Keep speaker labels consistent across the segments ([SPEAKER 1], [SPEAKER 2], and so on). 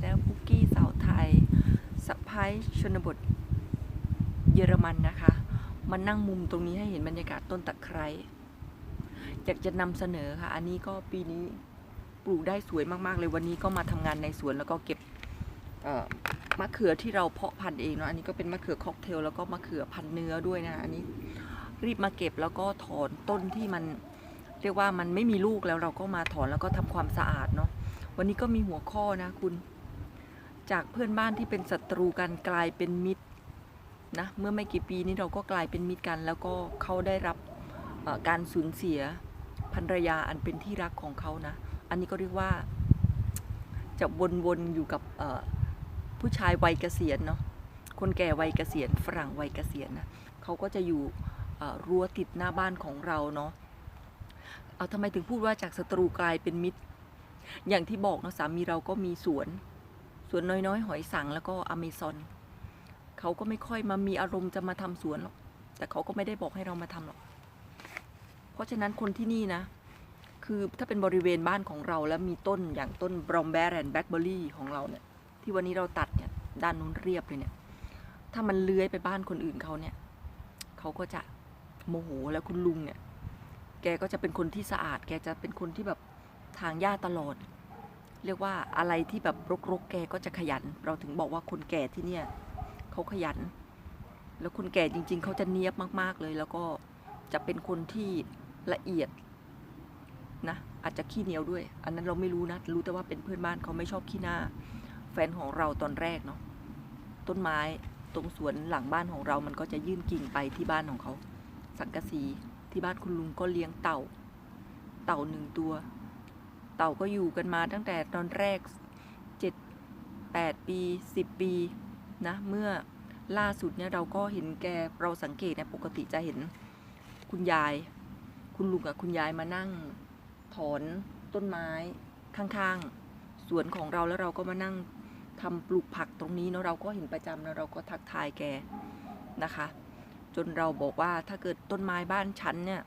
[SPEAKER 1] แนลปุกกี้สาวไทยสะพ้ายชนบทเยอรมันนะคะมานั่งมุมตรงนี้ให้เห็นบรรยากาศต้นตะไคร้อยากจะนำเสนอค่ะ อันนี้ก็ปีนี้ปลูกได้สวยมากๆเลยวันนี้ก็มาทำงานในสวนแล้วก็เก็บมะเขือที่เราเพาะพันธุ์เองเนาะอันนี้ก็เป็นมะเขือค็อกเทลแล้วก็มะเขือพันธุ์เนื้อด้วยนะอันนี้รีบมาเก็บแล้วก็ถอนต้นที่มันเรียกว่ามันไม่มีลูกแล้วเราก็มาถอนแล้วก็ทำความสะอาดเนาะ วันนี้ก็มีหัวข้อนะคุณ จากเพื่อนบ้านที่เป็นศัตรูกันกลายเป็นมิตรนะเมื่อไม่กี่ปีนี้เราก็กลายเป็นมิตรกัน แล้วก็เขาได้รับการสูญเสียภรรยาอันเป็นที่รักของเขานะ อันนี้ก็เรียกว่า จะวนๆอยู่กับผู้ชายวัยเกษียณเนาะคนแก่วัยเกษียณฝรั่งวัยเกษียณนะเขาก็จะอยู่รั้วติดหน้าบ้านของเราเนาะเอาทำไมถึงพูดว่าจากศัตรูกลายเป็นมิตร อย่างที่บอกนะสามีเราก็มีสวน สวนน้อยๆ หอยสังแล้วก็อเมซอนเขาก็ไม่ค่อยมามีอารมณ์จะมาทำสวนหรอกแต่เขาก็ไม่ได้บอกให้เรามาทำหรอก เพราะฉะนั้นคนที่นี่นะ คือถ้าเป็นบริเวณบ้านของเราแล้วมีต้นอย่างต้นบรอมแบร์แอนด์แบล็คเบอร์รี่ของเราเนี่ย ที่วันนี้เราตัดเนี่ยด้านนู้นเรียบเลยเนี่ย ถ้ามันเลื้อยไปบ้านคนอื่นเขาเนี่ยเขาก็จะโมโหแล้วคุณลุงเนี่ย แกก็จะเป็นคนที่สะอาด แกจะเป็นคนที่แบบ ทางหญ้าตลอด เรียกว่าอะไรที่แบบรกๆแกก็จะขยัน เราถึงบอกว่าคนแก่ที่เนี่ยเขาขยัน แล้วคนแก่จริง ๆเขาจะเนียบมากๆเลย แล้วก็จะเป็นคนที่ละเอียดนะอาจจะขี้เหนียวด้วย อันนั้นเราไม่รู้นะ รู้แต่ว่าเป็นเพื่อนบ้านเขาไม่ชอบขี้หน้า แฟนของเราตอนแรกเนาะต้นไม้ตรงสวนหลังบ้านของเรามันก็จะยื่นกิ่งไปที่บ้านของเขา สังกะสีที่บ้านคุณลุงก็เลี้ยงเต่า เต่าหนึ่งตัว เต่าก็อยู่กันมาตั้งแต่ตอนแรกเจ็ดแปดปีสิบปีนะเมื่อล่าสุดเนี่ยเราก็เห็นแกเราสังเกตนี่ยปกติจะเห็นคุณยาย คุณลุงกับคุณยายมานั่งถอนต้นไม้ข้างๆ สวนของเราแล้วเราก็มานั่งทำปลูกผักตรงนี้เนาะเราก็เห็นประจำแล้วเราก็ทักทายแกนะคะ จนเราบอกว่าถ้าเกิดต้นไม้บ้านฉันเนี่ย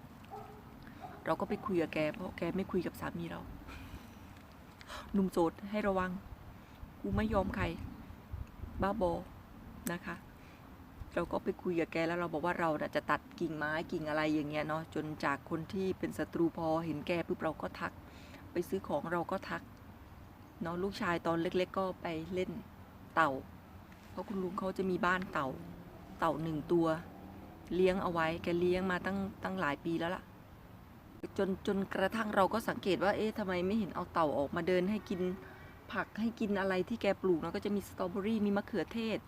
[SPEAKER 1] เราก็ไปคุยกับแกเพราะแกไม่คุยกับสามีเรา หนุ่มโสดให้ระวัง กูไม่ยอมใคร บ้าบอนะคะ เราก็ไปคุยกับแกแล้วเราบอกว่าเราจะตัดกิ่งไม้กิ่งอะไรอย่างเงี้ยเนาะจนจากคนที่เป็นศัตรูพอเห็นแกปุ๊บเราก็ทัก ไปซื้อของเราก็ทักเนาะลูกชายตอนเล็ก ๆ ก็ไปเล่นเต่า เพราะคุณลุงเขาจะมีบ้านเต่า เต่าหนึ่งตัว เลี้ยงเอาไว้แกเลี้ยงมาตั้งตั้งหลายปีแล้วล่ะ จนจนกระทั่งเราก็สังเกตว่าเอ๊ะทำไมไม่เห็นเอาเต่าออกมาเดินให้กินผักให้กินอะไรที่แกปลูกนะก็จะมีสตรอเบอรี่มีมะเขือเทศ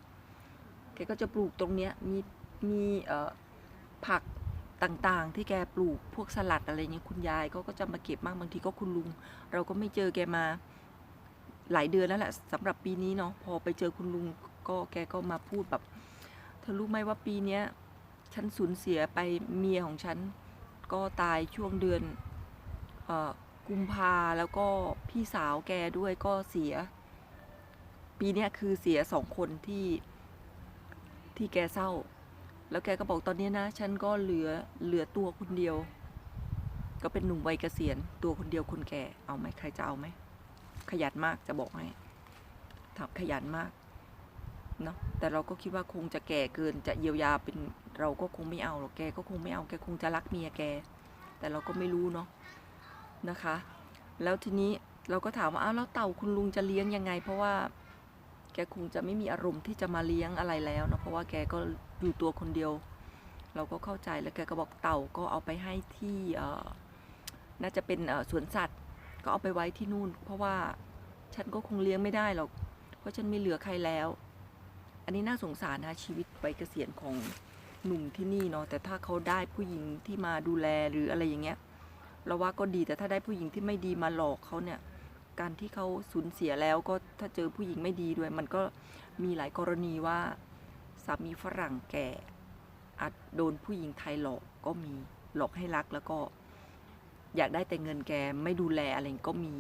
[SPEAKER 1] แกก็จะปลูกตรงเนี้ยมีมีเอ่อผักต่างๆ ที่แกปลูกพวกสลัดอะไรเงี้ยคุณยายก็ก็จะมาเก็บมากบางทีก็คุณลุง เราก็ไม่เจอแกมาหลายเดือนแล้วแหละสำหรับปีนี้เนาะพอไปเจอคุณลุงก็แกก็มาพูดแบบเธอรู้ไหมว่าปีเนี้ยฉันสูญเสียไปเมียของฉัน ก็ตายช่วงเดือนอกุมภาแล้วก็พี่สาวแกด้วยก็เสีย ปีนี้คือเสียสองคนที่ที่แกเศร้า แล้วแกก็บอกตอนนี้นะ ฉันก็เหลือเหลือตัวคนเดียว ก็เป็นหนุ่มวัยเกษียณตัวคนเดียวคนแก่เอาไหมใครจะเอาไหมขยันมากจะบอกให้ทับขยันมากเนาะแต่เราก็คิดว่าคงจะแก่เกินจะเยียวยาเป็น เราก็คงไม่เอาหรอกแกก็คงไม่เอาแกคงจะรักเมียแก แต่เราก็ไม่รู้เนาะนะคะ แล้วทีนี้เราก็ถามว่าอ้าวแล้วเต่าคุณลุงจะเลี้ยงยังไง เพราะว่าแกคงจะไม่มีอารมณ์ที่จะมาเลี้ยงอะไรแล้วเนอะเพราะว่าแกก็อยู่ตัวคนเดียว เราก็เข้าใจแล้วแกก็บอกเต่าก็เอาไปให้ที่เออน่าจะเป็นเออสวนสัตว์ ก็เอาไปไว้ที่นู่น เพราะว่าฉันก็คงเลี้ยงไม่ได้หรอกเพราะฉันไม่เหลือใครแล้ว อันนี้น่าสงสารนะชีวิตวัยเกษียณของ หนุ่มที่นี่เนาะแต่ถ้าเขาได้ผู้หญิงที่มาดูแลหรืออะไรอย่างเงี้ยเราว่าก็ดีแต่ถ้าได้ผู้หญิงที่ไม่ดีมาหลอกเขาเนี่ยการที่เขาสูญเสียแล้วก็ถ้าเจอผู้หญิงไม่ดีด้วย มันก็มีหลายกรณีว่าสามีฝรั่งแก่อาจโดนผู้หญิงไทยหลอกก็มีหลอกให้รักแล้วก็อยากได้แต่เงินแกไม่ดูแลอะไรก็มี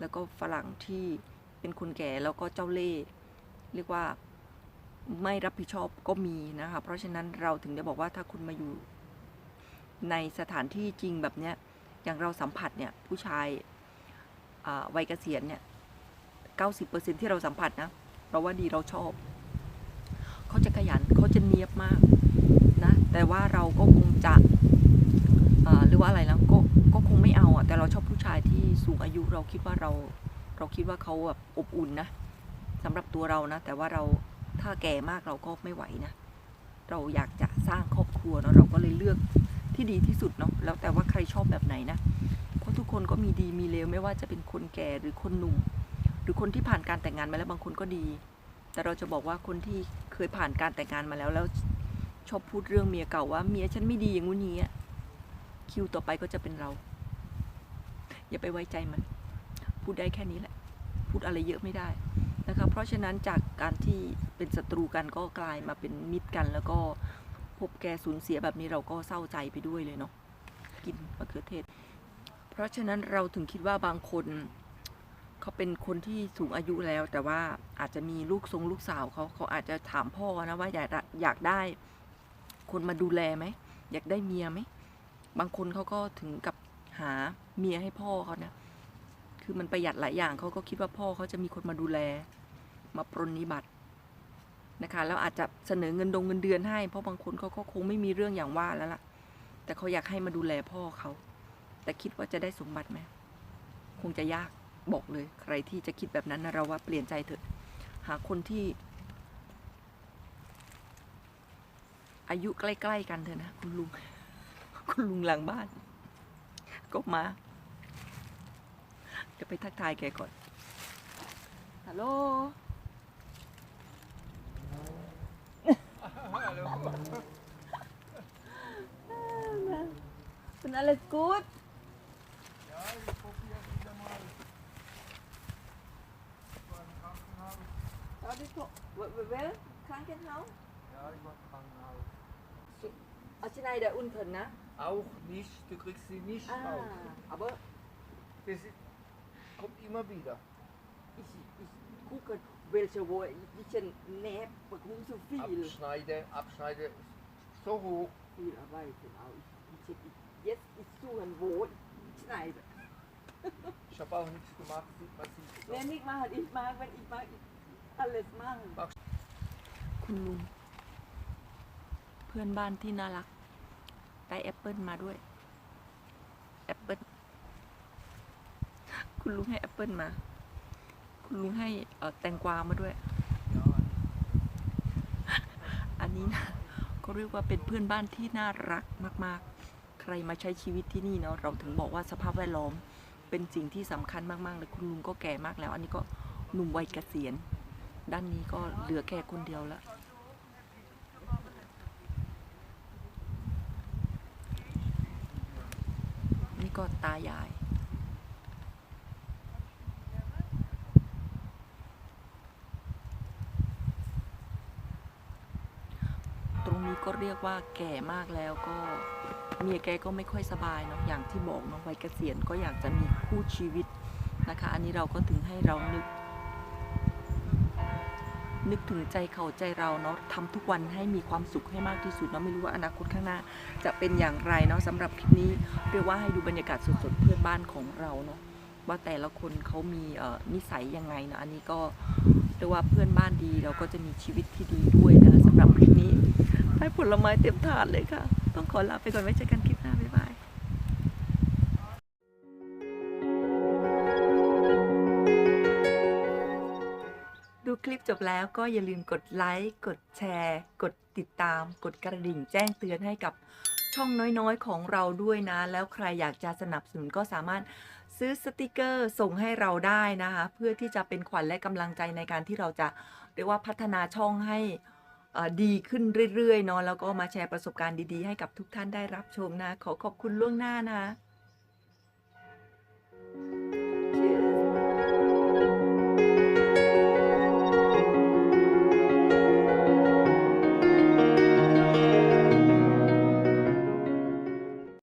[SPEAKER 1] แล้วก็ฝรั่งที่เป็นคนแก่แล้วก็เจ้าเล่ห์เรียกว่า ไม่รับผิดชอบก็มีนะคะ เพราะฉะนั้นเราถึงได้บอกว่าถ้าคุณมาอยู่ ในสถานที่จริงแบบเนี้ยอย่างเราสัมผัสเนี่ยผู้ชายวัยเกษียณเนี่ย90%ที่เราสัมผัสนะเราว่าดีเราชอบ เขาจะขยันเขาจะเนียบมากนะแต่ว่าเราก็คงจะเอ่อหรือว่าอะไรแล้วก็ก็คงไม่เอาอะแต่เราชอบผู้ชายที่สูงอายุเราคิดว่าเรา เราคิดว่าเขาแบบอบอุ่นนะสำหรับตัวเรานะ แต่ว่าเรา ถ้าแก่มากเราก็ไม่ไหวนะ เราอยากจะสร้างครอบครัวเนาะเราก็เลยเลือกที่ดีที่สุดเนาะแล้วแต่ว่าใครชอบแบบไหนนะ เพราะทุกคนก็มีดีมีเลวไม่ว่าจะเป็นคนแก่หรือคนหนุ่ม หรือคนที่ผ่านการแต่งงานมาแล้วบางคนก็ดี แต่เราจะบอกว่าคนที่เคยผ่านการแต่งงานมาแล้วแล้วชอบพูดเรื่องเมียเก่าว่าเมียฉันไม่ดีอย่างงู้นอย่างนี้อะคิวต่อไปก็จะเป็นเรา อย่าไปไว้ใจมัน พูดได้แค่นี้แหละ พูดอะไรเยอะไม่ได้ นะคะ เพราะฉะนั้นจากการที่เป็นศัตรูกันก็กลายมาเป็นมิตรกัน แล้วก็พบแกสูญเสียแบบนี้เราก็เศร้าใจไปด้วยเลยเนาะกินมะเขือเทศ เพราะฉะนั้นเราถึงคิดว่าบางคนเขาเป็นคนที่สูงอายุแล้ว แต่ว่าอาจจะมีลูกทรงลูกสาวเขาเขาอาจจะถามพ่อนะว่าอยากได้อยากได้ คนมาดูแลไหมอยากได้เมียไหมบางคนเขาก็ถึงกับหาเมียให้พ่อเขานะ คือมันประหยัดหลายอย่างเขาก็คิดว่าพ่อเขาจะมีคนมาดูแล มาปรนนิบัตินะคะแล้วอาจจะเสนอเงินดงเงินเดือนให้ เพราะบางคนเขาก็คงไม่มีเรื่องอย่างว่าแล้วล่ะ แต่เขาอยากให้มาดูแลพ่อเขา แต่คิดว่าจะได้สมบัติไหมคงจะยากบอกเลย ใครที่จะคิดแบบนั้นนะเราว่าเปลี่ยนใจเถอะ หาคนที่ อายุใกล้ ๆ กันเถอะนะ คุณลุง คุณลุงหลังบ้าน ก็มา เดี๋ยวไปทักทายแกก่อนฮัลโหล เป็นอะไรกูด
[SPEAKER 2] Ja, ich probiere wieder mal. Ich war im Krankenhaus.
[SPEAKER 1] ตอนที่เวลครั้งกันเฮา
[SPEAKER 2] Ja, ich war im Krankenhaus.
[SPEAKER 1] อาชินายเดอุนเถินนะ
[SPEAKER 2] Auch nicht, du kriegst sie nicht
[SPEAKER 1] อ่า
[SPEAKER 2] raus.
[SPEAKER 1] เอาเบอร์
[SPEAKER 2] Das ist, kommt immer wieder.
[SPEAKER 1] อีอีกูเกิดเวลเชโวอีเชนแนบปะคุ้มสุฟีล
[SPEAKER 2] Abschneide, abschneide, so hoch.
[SPEAKER 1] ฟีลอะไร ถึงเอาอีเชนอีเยสอีสู้หันโวดชินายเด
[SPEAKER 2] Ich habe auch nichts gemacht, sieht man sieht es
[SPEAKER 1] เล่น
[SPEAKER 2] doch.
[SPEAKER 1] นิกมาหัดอีกมาเป็นอีกมาอีกอะไรมากคุณลุงเพื่อนบ้านที่น่ารัก ได้แอปเปิลมาด้วย แอปเปิลคุณลุงให้แอปเปิลมา คุณลุงให้เอ่อแตงกวามาด้วย
[SPEAKER 2] Ja,
[SPEAKER 1] อันนี้นะก็เรียกว่าเป็นเพื่อนบ้านที่น่ารักมากๆใค รมาใช้ชีวิตที่นี่เนาะเราถึงบอกว่าสภาพแวดล้อมเป็นสิ่งที่สำคัญมาก ๆ เลยคุณลุงก็แก่มากแล้ว อันนี้ก็หนุ่มวัยเกษียณ ด้านนี้ก็เหลือแค่คนเดียวล้วนี่ก็ตายายตรงนี้ก็เรียกว่าแก่มากแล้วก็ เมียแกก็ไม่ค่อยสบายเนาะอย่างที่บอกเนาะวัยเกษียณก็อยากจะมีคู่ชีวิตนะคะ อันนี้เราก็ถึงให้เรานึก นึกถึงใจเขาใจเราเนาะทำทุกวันให้มีความสุขให้มากที่สุดเนาะไม่รู้ว่าอนาคตข้างหน้า จะเป็นอย่างไรเนาะสำหรับคลิปนี้เรียกว่าให้ดูบรรยากาศสดๆเพื่อนบ้านของเราเนาะว่าแต่ละคนเขามีนิสัยยังไงเนาะอันนี้ก็เรียกว่าเพื่อนบ้านดีเราก็จะมีชีวิตที่ดีด้วยนะสำหรับคลิปนี้ให้ผลไม้เต็มถาดเลยค่ะ ต้องขอลาไปก่อนไว้เจอกันคลิปหน้าบ๊ายบายดูคลิปจบแล้วก็อย่าลืมกดไลค์ กดแชร์ กดติดตาม กดกระดิ่งแจ้งเตือนให้กับช่องน้อยๆ ของเราด้วยนะ แล้วใครอยากจะสนับสนุนก็สามารถซื้อสติกเกอร์ส่งให้เราได้นะคะ เพื่อที่จะเป็นขวัญและกำลังใจในการที่เราจะเรียกว่าพัฒนาช่องให้ ดีขึ้นเรื่อยๆเนาะแล้วก็มาแชร์ประสบการณ์ดีๆ ให้กับทุกท่านได้รับชมนะ ขอขอบคุณล่วงหน้านะ